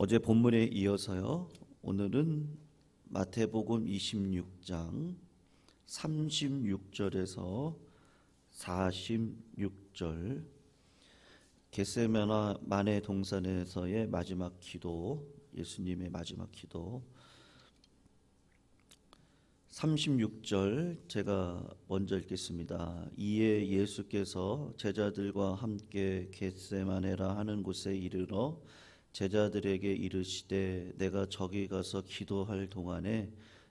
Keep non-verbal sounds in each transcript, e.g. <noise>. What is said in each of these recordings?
어제 본문에 이어서요. 오늘은 마태복음 26장 36절에서 46절 겟세마네 동산에서의 마지막 기도 예수님의 마지막 기도 36절 제가 먼저 읽겠습니다. 이에 예수께서 제자들과 함께 겟세마네라 하는 곳에 이르러 제자들에게 이르시되 내가 저기 가서 기도할 동안에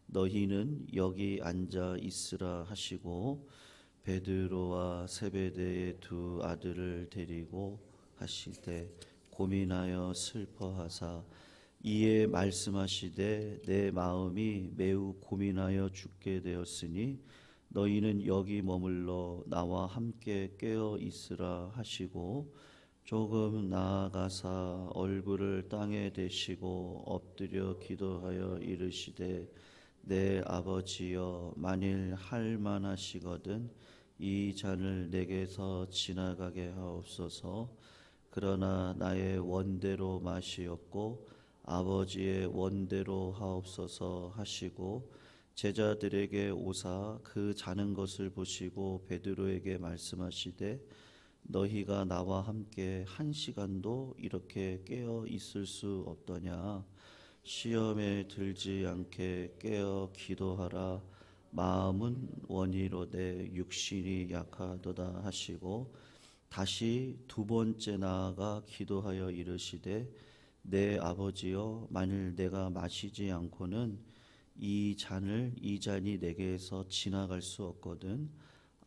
너희는 여기 앉아 있으라 하시고 베드로와 세베대의 두 아들을 데리고 하실 때 고민하여 슬퍼하사 이에 말씀하시되 내 마음이 매우 고민하여 죽게 되었으니 너희는 여기 머물러 나와 함께 깨어 있으라 하시고 조금 나아가사 얼굴을 땅에 대시고 엎드려 기도하여 이르시되 내 아버지여 만일 할 만하시거든 이 잔을 내게서 지나가게 하옵소서. 그러나 나의 원대로 마시옵고 아버지의 원대로 하옵소서 하시고 제자들에게 오사 그 자는 것을 보시고 베드로에게 말씀하시되 너희가 나와 함께 한 시간도 이렇게 깨어 있을 수 없더냐? 시험에 들지 않게 깨어 기도하라. 마음은 원이로되 육신이 약하도다 하시고 다시 두 번째 나아가 기도하여 이르시되 내 아버지여 만일 내가 마시지 않고는 이 잔을 이 잔이 내게서 지나갈 수 없거든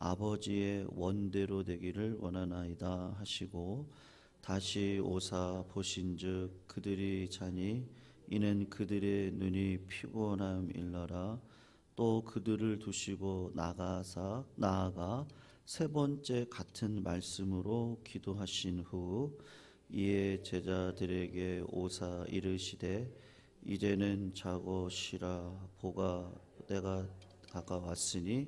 아버지의 원대로 되기를 원하나이다 하시고 다시 오사 보신즉 그들이 자니 이는 그들의 눈이 피곤함 일러라. 또 그들을 두시고 나가사 나아가 세 번째 같은 말씀으로 기도하신 후 이에 제자들에게 오사 이르시되 이제는 자고 쉬라. 보가 내가 다가왔으니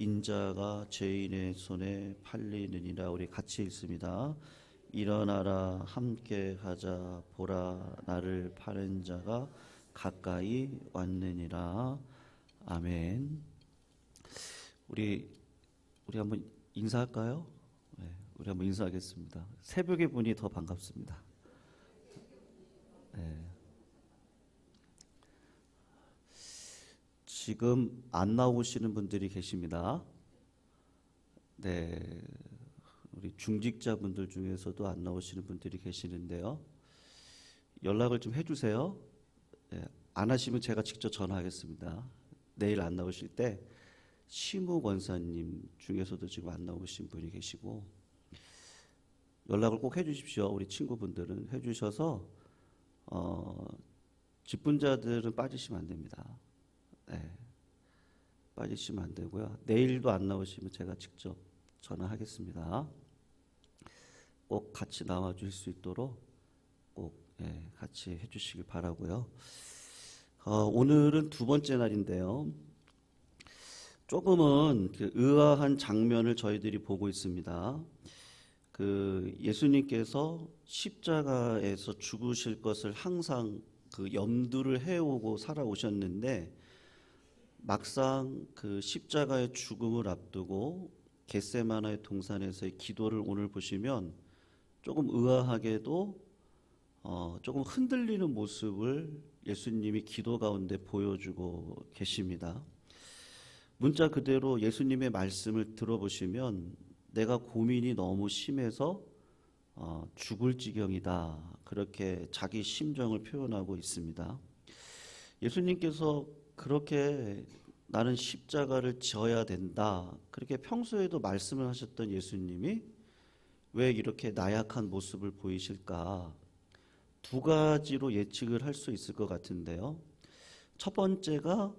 인자가 죄인의 손에 팔리느니라 우리 같이 읽습니다. 일어나라 함께 가자 보라 나를 파는 자가 가까이 왔느니라 아멘. 우리 우리 한번 인사할까요? 네, 우리 한번 인사하겠습니다. 새벽의 분이 더 반갑습니다. 네. 지금 안 나오시는 분들이 계십니다. 네, 우리 중직자분들 중에서도 안 나오시는 분들이 계시는데요. 연락을 좀 해주세요. 네, 안 하시면 제가 직접 전화하겠습니다. 내일 안 나오실 때 시무 권사님 중에서도 지금 안 나오신 분이 계시고 연락을 꼭 해주십시오. 우리 친구분들은 해주셔서 어, 직분자들은 빠지시면 안 됩니다. 네, 빠지시면 안 되고요. 내일도 안 나오시면 제가 직접 전화하겠습니다. 꼭 같이 나와 주실 수 있도록 꼭 예, 같이 해주시길 바라고요. 어, 오늘은 두 번째 날인데요. 조금은 그 의아한 장면을 저희들이 보고 있습니다. 그 예수님께서 십자가에서 죽으실 것을 항상 그 염두를 해오고 살아오셨는데 막상 그 십자가의 죽음을 앞두고 겟세마나의 동산에서의 기도를 오늘 보시면 조금 의아하게도 어, 조금 흔들리는 모습을 예수님이 기도 가운데 보여주고 계십니다. 문자 그대로 예수님의 말씀을 들어보시면 내가 고민이 너무 심해서 어, 죽을 지경이다. 그렇게 자기 심정을 표현하고 있습니다. 예수님께서 그렇게 나는 십자가를 지어야 된다. 그렇게 평소에도 말씀을 하셨던 예수님이 왜 이렇게 나약한 모습을 보이실까? 두 가지로 예측을 할 수 있을 것 같은데요. 첫 번째가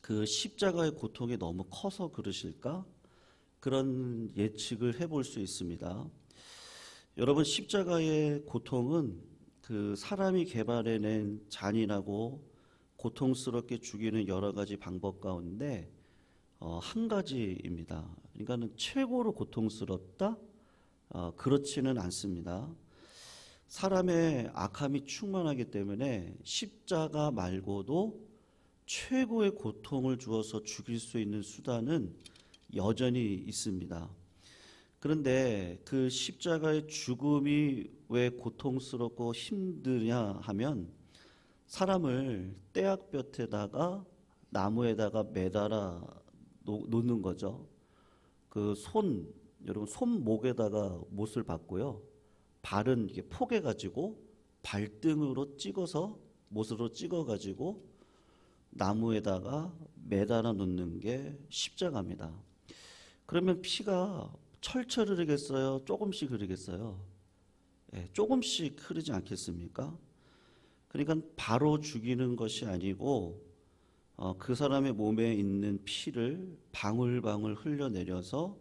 그 십자가의 고통이 너무 커서 그러실까? 그런 예측을 해볼 수 있습니다. 여러분, 십자가의 고통은 그 사람이 개발해낸 잔인하고 고통스럽게 죽이는 여러 가지 방법 가운데 어, 한 가지입니다. 그러니까는 최고로 고통스럽다? 어, 그렇지는 않습니다. 사람의 악함이 충만하기 때문에 십자가 말고도 최고의 고통을 주어서 죽일 수 있는 수단은 여전히 있습니다. 그런데 그 십자가의 죽음이 왜 고통스럽고 힘드냐 하면 사람을 떼약볕에다가 나무에다가 매달아 놓- 놓는 거죠. 그 손, 여러분 손목에다가 못을 박고요. 발은 이게 포개 가지고 발등으로 찍어서 못으로 찍어 가지고 나무에다가 매달아 놓는 게 십자가입니다. 그러면 피가 철철 흐르겠어요? 조금씩 흐르겠어요? 예, 조금씩 흐르지 않겠습니까? 그러니까 바로 죽이는 것이 아니고 어, 그 사람의 몸에 있는 피를 방울방울 흘려내려서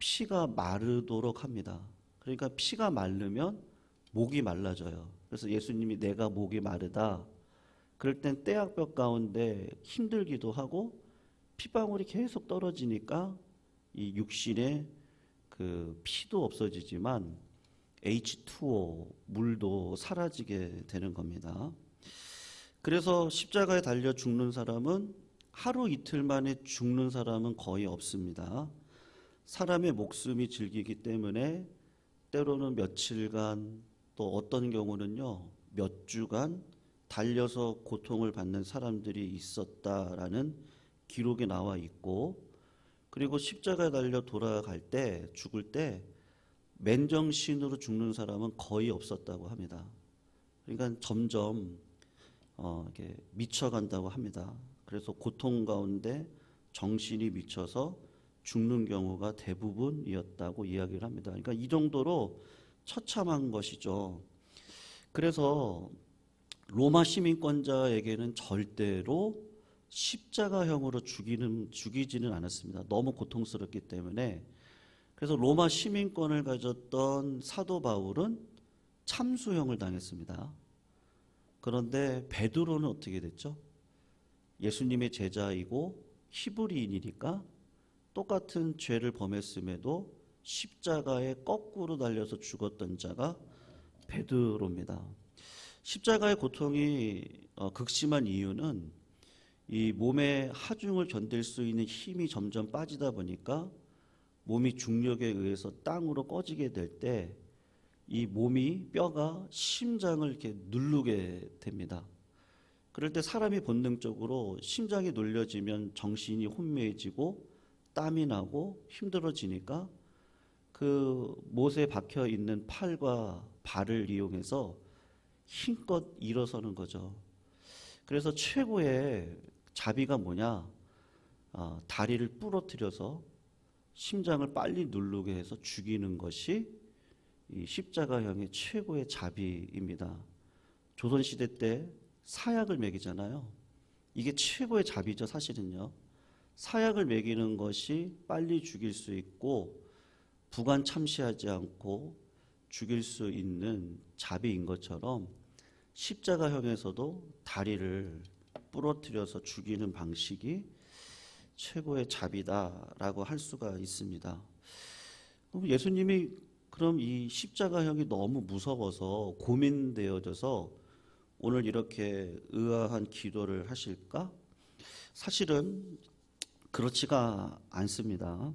피가 마르도록 합니다. 그러니까 피가 마르면 목이 말라져요. 그래서 예수님이 내가 목이 마르다. 그럴 땐 떼약볕 가운데 힘들기도 하고 피방울이 계속 떨어지니까 이 육신에 그 피도 없어지지만 H2O 물도 사라지게 되는 겁니다. 그래서 십자가에 달려 죽는 사람은 하루 이틀 만에 죽는 사람은 거의 없습니다. 사람의 목숨이 질기기 때문에 때로는 며칠간 또 어떤 경우는요 몇 주간 달려서 고통을 받는 사람들이 있었다라는 기록이 나와 있고 그리고 십자가에 달려 돌아갈 때 죽을 때 맨정신으로 죽는 사람은 거의 없었다고 합니다. 그러니까 점점 어, 이렇게 미쳐간다고 합니다. 그래서 고통 가운데 정신이 미쳐서 죽는 경우가 대부분이었다고 이야기를 합니다. 그러니까 이 정도로 처참한 것이죠. 그래서 로마 시민권자에게는 절대로 십자가형으로 죽이는 죽이지는 않았습니다. 너무 고통스럽기 때문에 그래서 로마 시민권을 가졌던 사도 바울은 참수형을 당했습니다. 그런데 베드로는 어떻게 됐죠? 예수님의 제자이고 히브리인이니까 똑같은 죄를 범했음에도 십자가에 거꾸로 달려서 죽었던 자가 베드로입니다. 십자가의 고통이 어, 극심한 이유는 이 몸의 하중을 견딜 수 있는 힘이 점점 빠지다 보니까 몸이 중력에 의해서 땅으로 꺼지게 될 때 이 몸이 뼈가 심장을 이렇게 누르게 됩니다. 그럴 때 사람이 본능적으로 심장이 눌려지면 정신이 혼미해지고 땀이 나고 힘들어지니까 그 못에 박혀 있는 팔과 발을 이용해서 힘껏 일어서는 거죠. 그래서 최고의 자비가 뭐냐? 아, 다리를 부러뜨려서 심장을 빨리 누르게 해서 죽이는 것이 이 십자가형의 최고의 자비입니다. 조선시대 때 사약을 먹이잖아요. 이게 최고의 자비죠, 사실은요. 사약을 먹이는 것이 빨리 죽일 수 있고 부관 참시하지 않고 죽일 수 있는 자비인 것처럼 십자가형에서도 다리를 부러뜨려서 죽이는 방식이 최고의 자비다라고 할 수가 있습니다. 예수님이 그럼 이 십자가형이 너무 무서워서 고민되어져서 오늘 이렇게 의아한 기도를 하실까? 사실은 그렇지가 않습니다.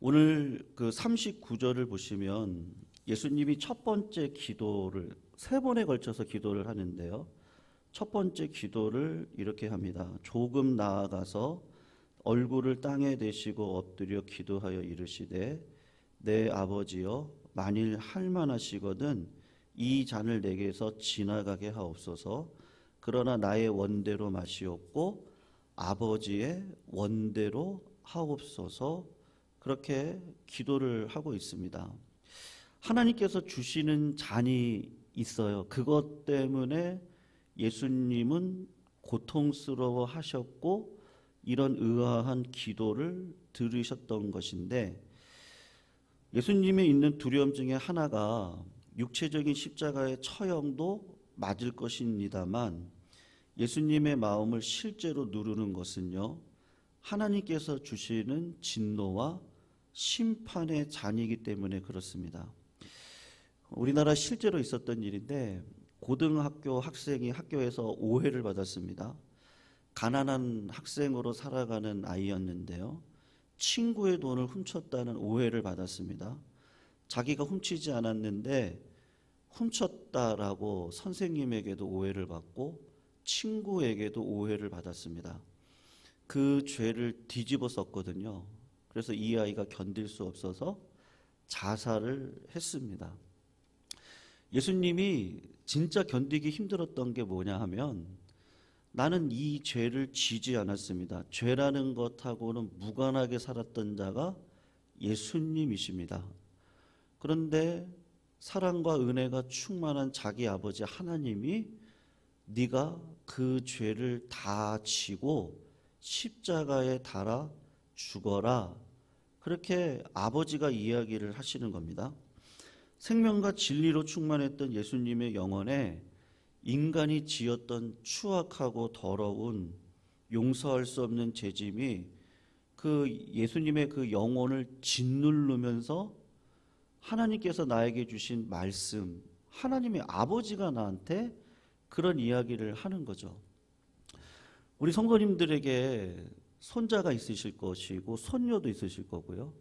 오늘 그 39절을 보시면 예수님이 첫 번째 기도를 세 번에 걸쳐서 기도를 하는데요. 첫 번째 기도를 이렇게 합니다. 조금 나아가서 얼굴을 땅에 대시고 엎드려 기도하여 이르시되 내 아버지여 만일 할만하시거든 이 잔을 내게서 지나가게 하옵소서 그러나 나의 원대로 마시옵고 아버지의 원대로 하옵소서 그렇게 기도를 하고 있습니다. 하나님께서 주시는 잔이 있어요. 그것 때문에 예수님은 고통스러워 하셨고 이런 의아한 기도를 들으셨던 것인데 예수님이 있는 두려움 중에 하나가 육체적인 십자가의 처형도 맞을 것입니다만 예수님의 마음을 실제로 누르는 것은요 하나님께서 주시는 진노와 심판의 잔이기 때문에 그렇습니다. 우리나라 실제로 있었던 일인데 고등학교 학생이 학교에서 오해를 받았습니다. 가난한 학생으로 살아가는 아이였는데요. 친구의 돈을 훔쳤다는 오해를 받았습니다. 자기가 훔치지 않았는데 훔쳤다라고 선생님에게도 오해를 받고 친구에게도 오해를 받았습니다. 그 죄를 뒤집어 썼거든요. 그래서 이 아이가 견딜 수 없어서 자살을 했습니다. 예수님이 진짜 견디기 힘들었던 게 뭐냐 하면 나는 이 죄를 지지 않았습니다. 죄라는 것하고는 무관하게 살았던 자가 예수님이십니다. 그런데 사랑과 은혜가 충만한 자기 아버지 하나님이 네가 그 죄를 다 지고 십자가에 달아 죽어라. 그렇게 아버지가 이야기를 하시는 겁니다. 생명과 진리로 충만했던 예수님의 영혼에 인간이 지었던 추악하고 더러운 용서할 수 없는 죄짐이 그 예수님의 그 영혼을 짓누르면서 하나님께서 나에게 주신 말씀, 하나님의 아버지가 나한테 그런 이야기를 하는 거죠. 우리 성도님들에게 손자가 있으실 것이고 손녀도 있으실 거고요.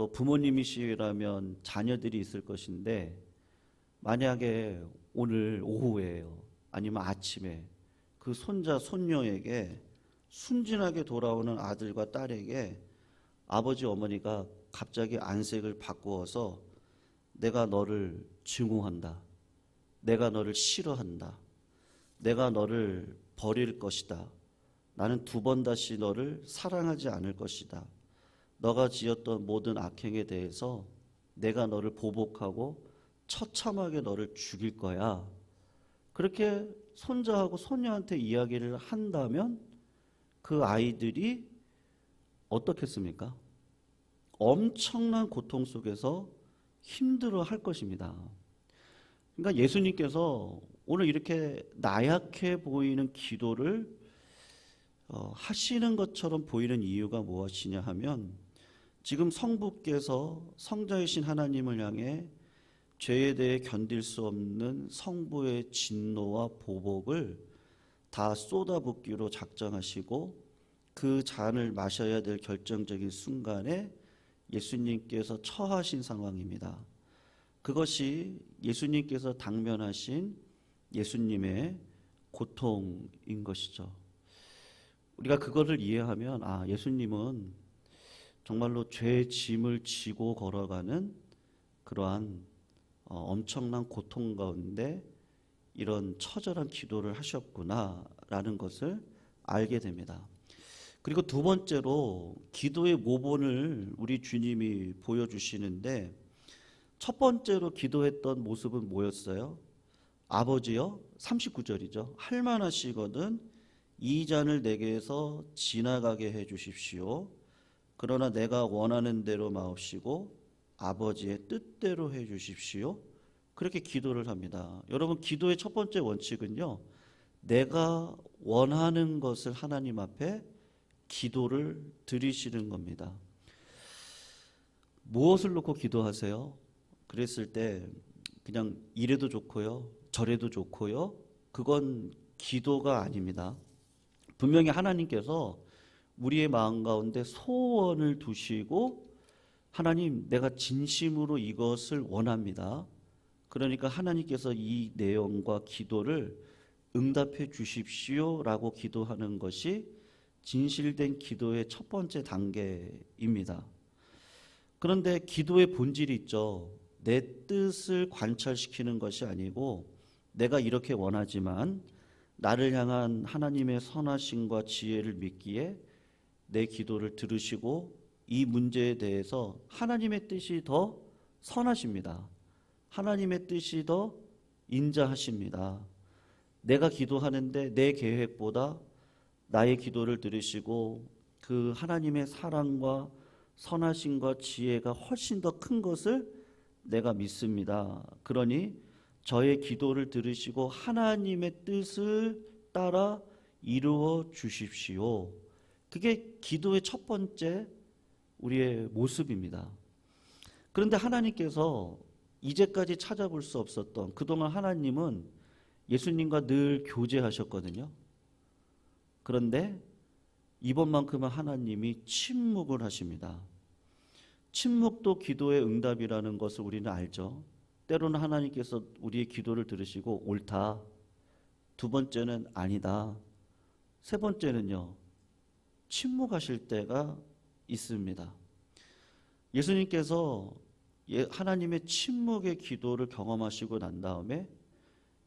또 부모님이시라면 자녀들이 있을 것인데 만약에 오늘 오후에요. 아니면 아침에 그 손자 손녀에게 순진하게 돌아오는 아들과 딸에게 아버지 어머니가 갑자기 안색을 바꾸어서 내가 너를 증오한다. 내가 너를 싫어한다. 내가 너를 버릴 것이다. 나는 두 번 다시 너를 사랑하지 않을 것이다. 너가 지었던 모든 악행에 대해서 내가 너를 보복하고 처참하게 너를 죽일 거야. 그렇게 손자하고 손녀한테 이야기를 한다면 그 아이들이 어떻겠습니까? 엄청난 고통 속에서 힘들어 할 것입니다. 그러니까 예수님께서 오늘 이렇게 나약해 보이는 기도를 어, 하시는 것처럼 보이는 이유가 무엇이냐 하면 지금 성부께서 성자이신 하나님을 향해 죄에 대해 견딜 수 없는 성부의 진노와 보복을 다 쏟아붓기로 작정하시고 그 잔을 마셔야 될 결정적인 순간에 예수님께서 처하신 상황입니다. 그것이 예수님께서 당면하신 예수님의 고통인 것이죠. 우리가 그거를 이해하면 아 예수님은 정말로 죄 짐을 지고 걸어가는 그러한 어, 엄청난 고통 가운데 이런 처절한 기도를 하셨구나라는 것을 알게 됩니다. 그리고 두 번째로 기도의 모본을 우리 주님이 보여주시는데 첫 번째로 기도했던 모습은 뭐였어요? 아버지요? 39절이죠. 할만하시거든 이 잔을 내게서 지나가게 해 주십시오. 그러나 내가 원하는 대로 마옵시고 아버지의 뜻대로 해 주십시오. 그렇게 기도를 합니다. 여러분 기도의 첫 번째 원칙은요. 내가 원하는 것을 하나님 앞에 기도를 드리시는 겁니다. 무엇을 놓고 기도하세요? 그랬을 때 그냥 이래도 좋고요. 저래도 좋고요. 그건 기도가 아닙니다. 분명히 하나님께서 우리의 마음 가운데 소원을 두시고 하나님 내가 진심으로 이것을 원합니다. 그러니까 하나님께서 이 내용과 기도를 응답해 주십시오라고 기도하는 것이 진실된 기도의 첫 번째 단계입니다. 그런데 기도의 본질이 있죠. 내 뜻을 관찰시키는 것이 아니고 내가 이렇게 원하지만 나를 향한 하나님의 선하심과 지혜를 믿기에 내 기도를 들으시고 이 문제에 대해서 하나님의 뜻이 더 선하십니다. 하나님의 뜻이 더 인자하십니다. 내가 기도하는데 내 계획보다 나의 기도를 들으시고 그 하나님의 사랑과 선하심과 지혜가 훨씬 더 큰 것을 내가 믿습니다. 그러니 저의 기도를 들으시고 하나님의 뜻을 따라 이루어 주십시오. 그게 기도의 첫 번째 우리의 모습입니다. 그런데 하나님께서 이제까지 찾아볼 수 없었던 그동안 하나님은 예수님과 늘 교제하셨거든요. 그런데 이번만큼은 하나님이 침묵을 하십니다. 침묵도 기도의 응답이라는 것을 우리는 알죠. 때로는 하나님께서 우리의 기도를 들으시고 옳다. 두 번째는 아니다. 세 번째는요. 침묵하실 때가 있습니다. 예수님께서 예- 하나님의 침묵의 기도를 경험하시고 난 다음에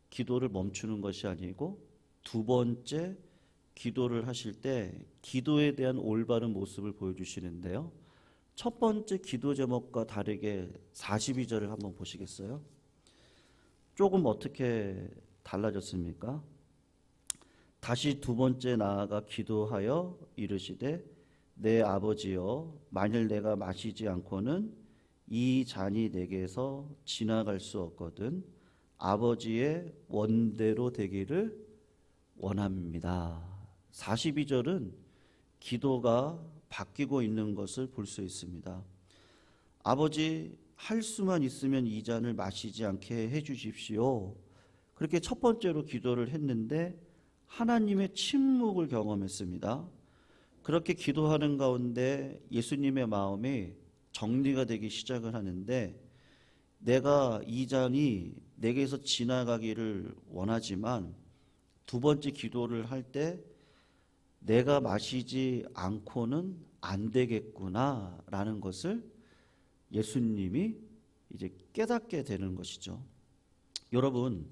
기도를 멈추는 것이 아니고 두 번째 기도를 하실 때 기도에 대한 올바른 모습을 보여주시는데요. 첫 번째 기도 제목과 다르게 42절을 한번 보시겠어요? 조금 어떻게 달라졌습니까? 다시 두 번째 나아가 기도하여 이르시되 내 아버지여 만일 내가 마시지 않고는 이 잔이 내게서 지나갈 수 없거든 아버지의 원대로 되기를 원합니다. 42절은 기도가 바뀌고 있는 것을 볼 수 있습니다. 아버지 할 수만 있으면 이 잔을 마시지 않게 해 주십시오. 그렇게 첫 번째로 기도를 했는데 하나님의 침묵을 경험했습니다. 그렇게 기도하는 가운데 예수님의 마음이 정리가 되기 시작을 하는데 내가 이 잔이 내게서 지나가기를 원하지만 두 번째 기도를 할 때 내가 마시지 않고는 안 되겠구나라는 것을 예수님이 이제 깨닫게 되는 것이죠. 여러분,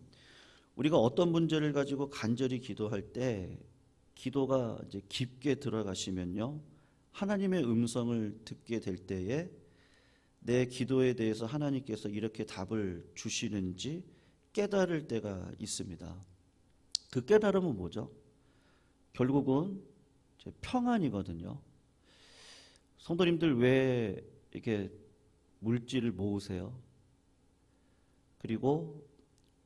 우리가 어떤 문제를 가지고 간절히 기도할 때 기도가 이제 깊게 들어가시면요. 하나님의 음성을 듣게 될 때에 내 기도에 대해서 하나님께서 이렇게 답을 주시는지 깨달을 때가 있습니다. 그 깨달음은 뭐죠? 결국은 평안이거든요. 성도님들 왜 이렇게 물질을 모으세요? 그리고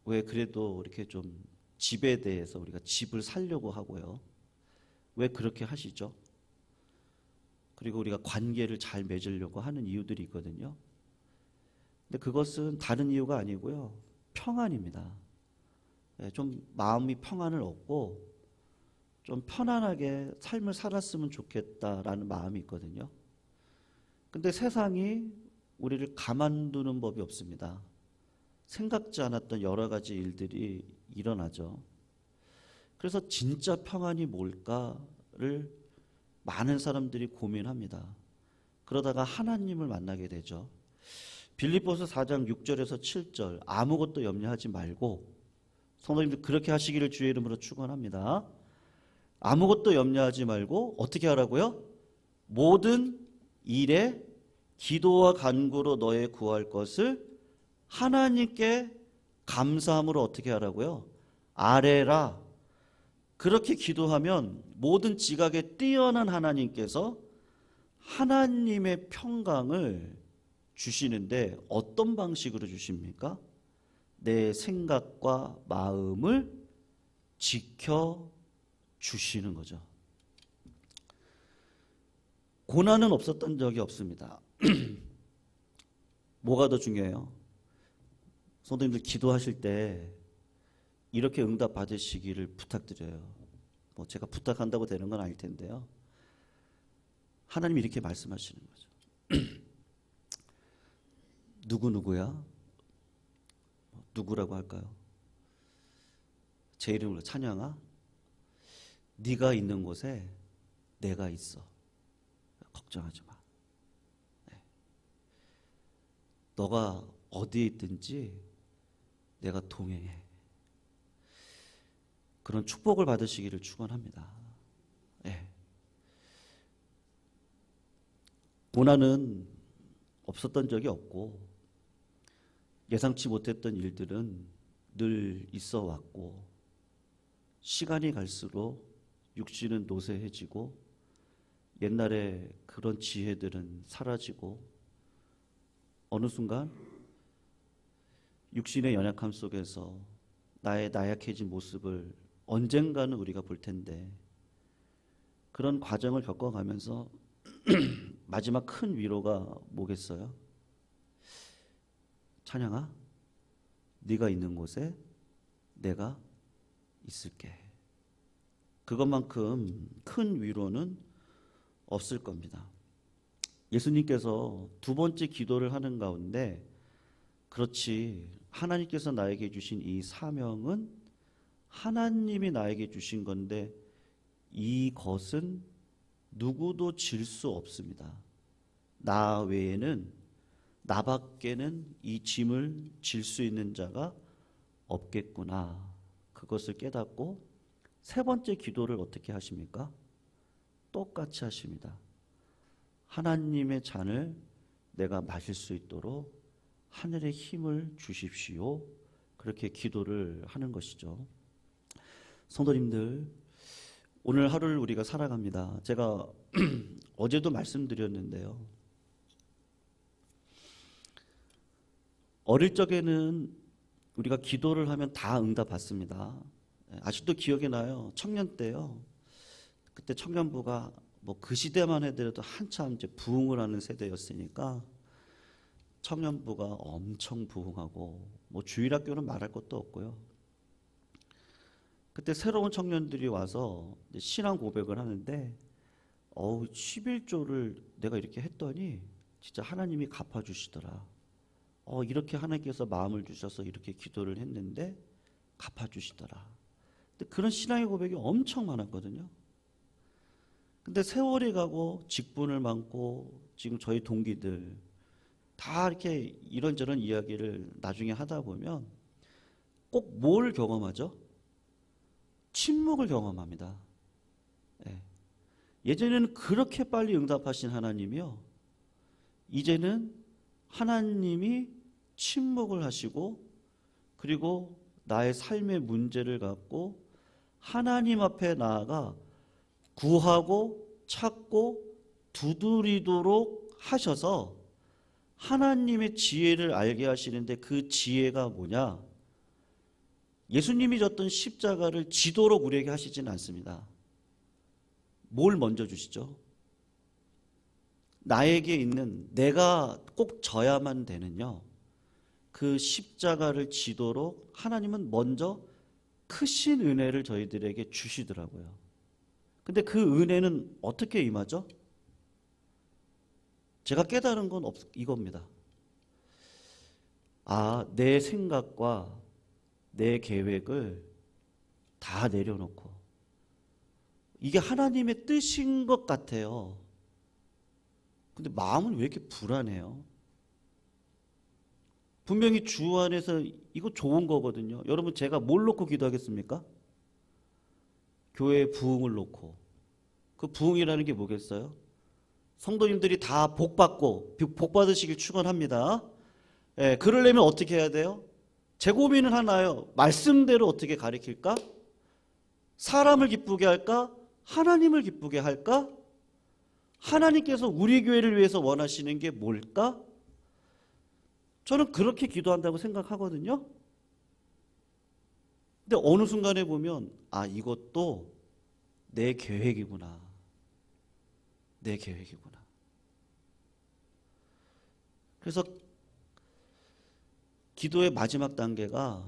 왜 그래도 이렇게 좀 집에 대해서 우리가 집을 살려고 하고요. 왜 그렇게 하시죠? 그리고 우리가 관계를 잘 맺으려고 하는 이유들이 있거든요. 근데 그것은 다른 이유가 아니고요. 평안입니다. 예, 좀 마음이 평안을 얻고 좀 편안하게 삶을 살았으면 좋겠다라는 마음이 있거든요. 근데 세상이 우리를 가만두는 법이 없습니다. 생각지 않았던 여러 가지 일들이 일어나죠. 그래서 진짜 평안이 뭘까를 많은 사람들이 고민합니다. 그러다가 하나님을 만나게 되죠. 빌립보서 4장 6절에서 7절 아무것도 염려하지 말고 성도님들 그렇게 하시기를 주의 이름으로 축원합니다. 아무것도 염려하지 말고 어떻게 하라고요? 모든 일에 기도와 간구로 너의 구할 것을 하나님께 감사함으로 어떻게 하라고요? 아래라. 그렇게 기도하면 모든 지각에 뛰어난 하나님께서 하나님의 평강을 주시는데 어떤 방식으로 주십니까? 내 생각과 마음을 지켜 주시는 거죠. 고난은 없었던 적이 없습니다. <clears throat> 뭐가 더 중요해요? 성도님들 기도하실 때 이렇게 응답 받으시기를 부탁드려요. 뭐 제가 부탁한다고 되는 건 아닐 텐데요. 하나님이 이렇게 말씀하시는 거죠. <clears throat> 누구 누구야? 누구라고 할까요? 제 이름으로 찬양아. 네가 있는 곳에 내가 있어. 걱정하지 마. 네. 너가 어디에 있든지 내가 동행해. 그런 축복을 받으시기를 축원합니다. 예. 고난은 없었던 적이 없고 예상치 못했던 일들은 늘 있어 왔고 시간이 갈수록 육신은 노쇠해지고 옛날에 그런 지혜들은 사라지고 어느 순간 육신의 연약함 속에서 나의 나약해진 모습을 언젠가는 우리가 볼 텐데 그런 과정을 겪어가면서 <clears throat> 마지막 큰 위로가 뭐겠어요? 찬양아, 네가 있는 곳에 내가 있을게. 그것만큼 큰 위로는 없을 겁니다. 예수님께서 두 번째 기도를 하는 가운데 그렇지 하나님께서 나에게 주신 이 사명은 하나님이 나에게 주신 건데 이것은 누구도 질 수 없습니다. 나 외에는 나밖에는 이 짐을 질 수 있는 자가 없겠구나. 그것을 깨닫고 세 번째 기도를 어떻게 하십니까? 똑같이 하십니다. 하나님의 잔을 내가 마실 수 있도록 하늘의 힘을 주십시오. 그렇게 기도를 하는 것이죠. 성도님들, 오늘 하루를 우리가 살아갑니다. 제가 <clears throat> 어제도 말씀드렸는데요. 어릴 적에는 우리가 기도를 하면 다 응답 받습니다. 예, 아직도 기억이 나요. 청년 때요. 그때 청년부가 뭐 그 시대만 해더라도 한참 이제 부흥을 하는 세대였으니까 청년부가 엄청 부흥하고 뭐 주일학교는 말할 것도 없고요. 그때 새로운 청년들이 와서 신앙 고백을 하는데 어우 11조를 내가 이렇게 했더니 진짜 하나님이 갚아 주시더라. 어 이렇게 하나님께서 마음을 주셔서 이렇게 기도를 했는데 갚아 주시더라. 근데 그런 신앙의 고백이 엄청 많았거든요. 근데 세월이 가고 직분을 많고 지금 저희 동기들 다 이렇게 이런저런 이야기를 나중에 하다 보면 꼭 뭘 경험하죠? 침묵을 경험합니다. 예. 예전에는 그렇게 빨리 응답하신 하나님이요. 이제는 하나님이 침묵을 하시고 그리고 나의 삶의 문제를 갖고 하나님 앞에 나아가 구하고 찾고 두드리도록 하셔서 하나님의 지혜를 알게 하시는데 그 지혜가 뭐냐? 예수님이 졌던 십자가를 지도록 우리에게 하시지는 않습니다. 뭘 먼저 주시죠? 나에게 있는 내가 꼭 져야만 되는요. 그 십자가를 지도록 하나님은 먼저 크신 은혜를 저희들에게 주시더라고요. 근데 그 은혜는 어떻게 임하죠? 제가 깨달은 건 없, 이겁니다. 아, 내 생각과 내 계획을 다 내려놓고 이게 하나님의 뜻인 것 같아요. 근데 마음은 왜 이렇게 불안해요? 분명히 주 안에서 이거 좋은 거거든요. 여러분 제가 뭘 놓고 기도하겠습니까? 교회의 부흥을 놓고 그 부흥이라는 게 뭐겠어요? 성도님들이 다 복 받고 복 받으시길 축원합니다. 예, 그러려면 어떻게 해야 돼요? 제 고민은 하나요. 말씀대로 어떻게 가리킬까? 사람을 기쁘게 할까? 하나님을 기쁘게 할까? 하나님께서 우리 교회를 위해서 원하시는 게 뭘까? 저는 그렇게 기도한다고 생각하거든요. 근데 어느 순간에 보면 아 이것도 내 계획이구나. 내 계획이구나. 그래서 기도의 마지막 단계가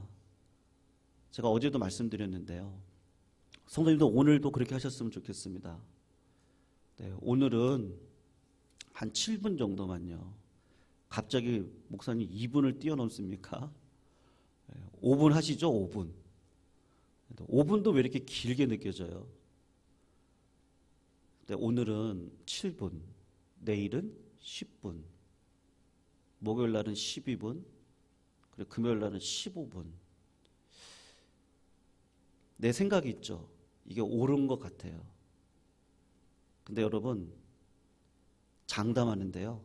제가 어제도 말씀드렸는데요. 성도님도 오늘도 그렇게 하셨으면 좋겠습니다. 네, 오늘은 한 7분 정도만요. 갑자기 목사님 2분을 뛰어넘습니까? 5분 하시죠, 5분. 5분도 왜 이렇게 길게 느껴져요? 근데 오늘은 7분, 내일은 10분, 목요일 날은 12분, 그리고 금요일 날은 15분. 내 생각이 있죠. 이게 옳은 것 같아요. 근데 여러분, 장담하는데요.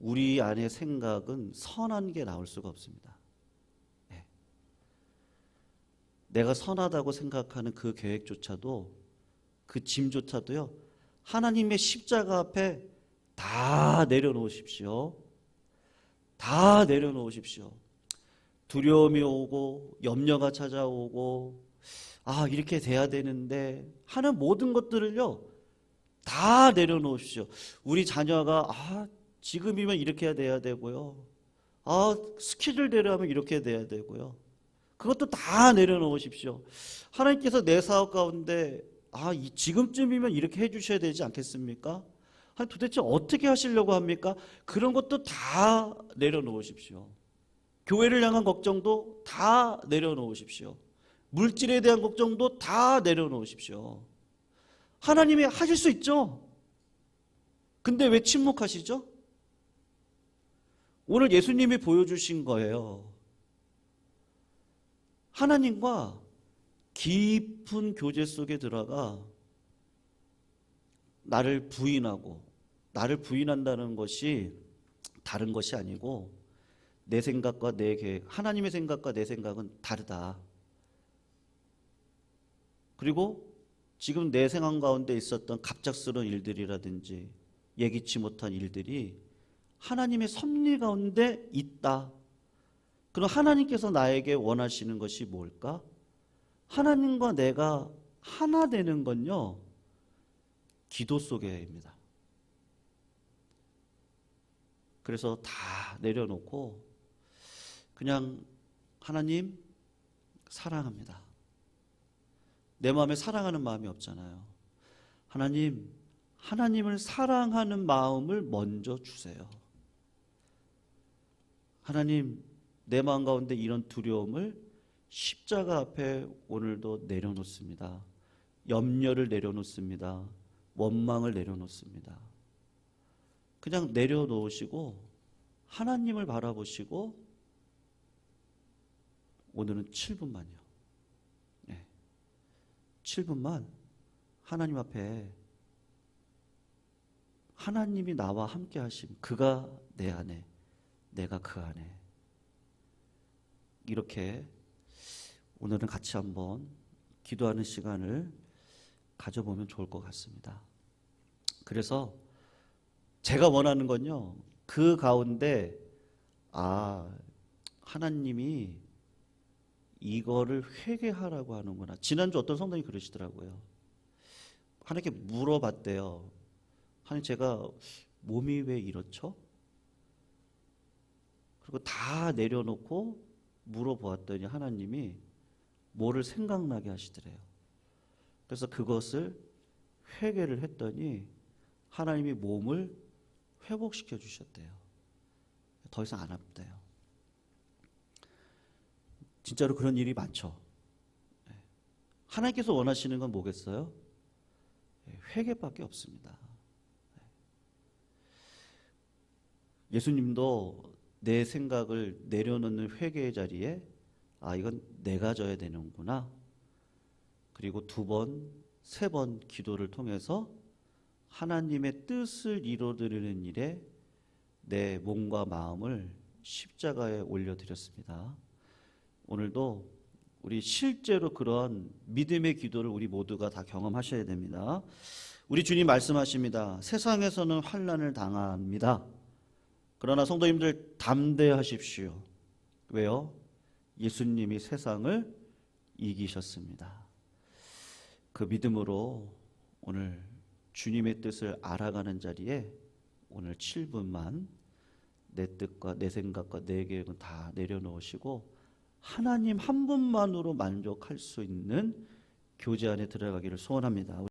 우리 안의 생각은 선한 게 나올 수가 없습니다. 네. 내가 선하다고 생각하는 그 계획조차도 그 짐조차도요. 하나님의 십자가 앞에 다 내려놓으십시오. 다 내려놓으십시오. 두려움이 오고 염려가 찾아오고 아 이렇게 돼야 되는데 하는 모든 것들을요 다 내려놓으십시오. 우리 자녀가 아 지금이면 이렇게 해야 돼야 되고요. 아, 스케줄 대로 하면 이렇게 돼야 되고요. 그것도 다 내려놓으십시오. 하나님께서 내 사업 가운데 아, 이 지금쯤이면 이렇게 해 주셔야 되지 않겠습니까? 아니, 도대체 어떻게 하시려고 합니까? 그런 것도 다 내려놓으십시오. 교회를 향한 걱정도 다 내려놓으십시오. 물질에 대한 걱정도 다 내려놓으십시오. 하나님이 하실 수 있죠. 근데 왜 침묵하시죠? 오늘 예수님이 보여주신 거예요. 하나님과 깊은 교제 속에 들어가 나를 부인하고 나를 부인한다는 것이 다른 것이 아니고 내 생각과 내 계획, 하나님의 생각과 내 생각은 다르다. 그리고 지금 내 생각 가운데 있었던 갑작스러운 일들이라든지 예기치 못한 일들이 하나님의 섭리 가운데 있다. 그럼 하나님께서 나에게 원하시는 것이 뭘까? 하나님과 내가 하나 되는 건요, 기도 속에입니다. 그래서 다 내려놓고, 그냥 하나님 사랑합니다. 내 마음에 사랑하는 마음이 없잖아요. 하나님, 하나님을 사랑하는 마음을 먼저 주세요. 하나님, 내 마음 가운데 이런 두려움을 십자가 앞에 오늘도 내려놓습니다. 염려를 내려놓습니다. 원망을 내려놓습니다. 그냥 내려놓으시고 하나님을 바라보시고 오늘은 7분만요. 네. 7분만 하나님 앞에 하나님이 나와 함께 하심 그가 내 안에 내가 그 안에 이렇게 오늘은 같이 한번 기도하는 시간을 가져보면 좋을 것 같습니다. 그래서 제가 원하는 건요, 그 가운데, 아, 하나님이 이거를 회개하라고 하는구나. 지난주 어떤 성도님이 그러시더라고요. 하나님께 물어봤대요. 하나님, 제가 몸이 왜 이렇죠? 그리고 다 내려놓고 물어보았더니 하나님이 뭐를 생각나게 하시더래요. 그래서 그것을 회개를 했더니 하나님이 몸을 회복시켜 주셨대요. 더 이상 안 아프대요. 진짜로 그런 일이 많죠. 네. 하나님께서 원하시는 건 뭐겠어요? 네, 회개밖에 없습니다. 네. 예수님도 내 생각을 내려놓는 회개의 자리에 아 이건 내가 져야 되는구나. 그리고 두 번, 세 번 기도를 통해서 하나님의 뜻을 이루어드리는 일에 내 몸과 마음을 십자가에 올려드렸습니다. 오늘도 우리 실제로 그런 믿음의 기도를 우리 모두가 다 경험하셔야 됩니다. 우리 주님 말씀하십니다. 세상에서는 환란을 당합니다. 그러나 성도님들 담대하십시오. 왜요? 예수님이 세상을 이기셨습니다. 그 믿음으로 오늘 주님의 뜻을 알아가는 자리에 오늘 7분만 내 뜻과 내 생각과 내 계획은 다 내려놓으시고 하나님 한 분만으로 만족할 수 있는 교제 안에 들어가기를 소원합니다.